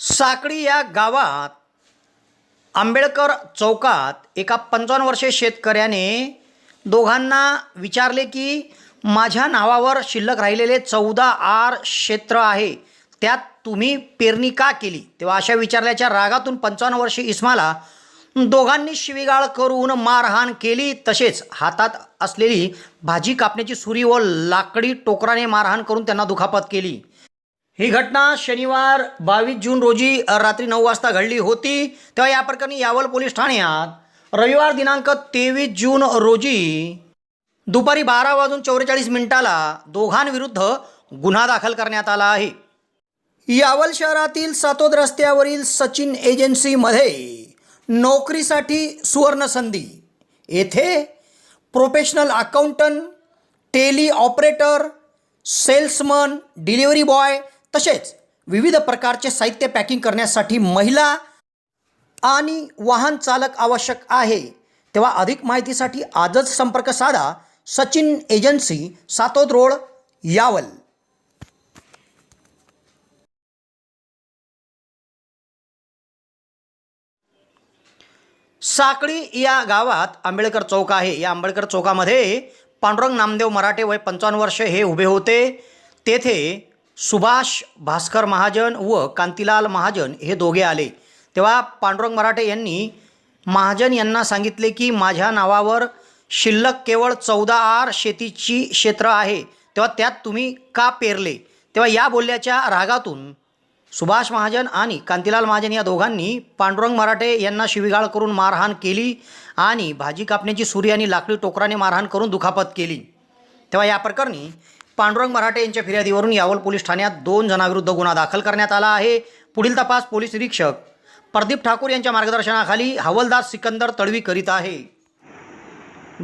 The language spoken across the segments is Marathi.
साकडी या गावात आंबेडकर चौकात एका पंचावन्न वर्षीय शेतकऱ्याने दोघांना विचारले की माझ्या नावावर शिल्लक राहिलेले चौदा आर क्षेत्र आहे त्यात तुम्ही पेरणी का केली? तेव्हा अशा विचारल्याच्या रागातून पंचावन्न वर्षे इस्माला दोघांनी शिवीगाळ करून मारहाण केली. तसेच हातात असलेली भाजी कापण्याची सुरी व लाकडी टोकराने मारहाण करून त्यांना दुखापत केली. ही घटना शनिवार बावीस जून रोजी रात्री नऊ वाजता घडली होती. तेव्हा या प्रकरणी यावल पोलीस ठाण्यात रविवार दिनांक तेवीस जून रोजी दुपारी बारा वाजून चौवेचाळीस मिनिटाला दोघांविरुद्ध गुन्हा दाखल करण्यात आला आहे. यावल शहरातील सातोद रस्त्यावरील सचिन एजन्सीमध्ये नोकरीसाठी सुवर्ण संधी. येथे professional accountant tally operator salesman delivery boy तसेच विविध प्रकारचे साहित्य पॅकिंग करण्यासाठी महिला आणि वाहन चालक आवश्यक आहे. तेव्हा अधिक माहितीसाठी आजच संपर्क साधा सचिन एजन्सी सातोद रोड यावल. साकळी या गावात आंबेडकर चौक आहे. या आंबेडकर चौकामध्ये पांडुरंग नामदेव मराठे वय पंचावन्न वर्ष हे उभे होते. तेथे सुभाष भास्कर महाजन व कांतीलाल महाजन हे दोघे आले. तेव्हा पांडुरंग मराठे यांनी महाजन यांना सांगितले की माझ्या नावावर शिल्लक केवळ चौदा आर शेतीची क्षेत्र आहे. तेव्हा त्यात तुम्ही का पेरले? तेव्हा या बोलल्याच्या रागातून सुभाष महाजन आणि कांतीलाल महाजन या दोघांनी पांडुरंग मराठे यांना शिवीगाळ करून मारहाण केली आणि भाजी कापण्याची सुरी आणि लाकडी टोकराने मारहाण करून दुखापत केली. तेव्हा या प्रकरणी पांडुरंग मराठे यांच्या फिर्यादीवरून यावल पोलीस ठाण्यात दोन जणांविरुद्ध गुन्हा दाखल करण्यात आला आहे. पुढील तपास पोलीस निरीक्षक प्रदीप ठाकूर यांच्या मार्गदर्शनाखाली हवलदार सिकंदर तडवी करीत आहे.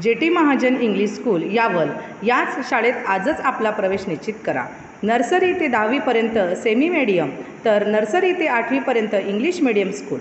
J T Mahajan English school Yawal. याच शाळेत आजच आपला प्रवेश निश्चित करा. नर्सरी ते दहावीपर्यंत सेमी मीडियम तर नर्सरी ते आठवीपर्यंत इंग्लिश मीडियम स्कूल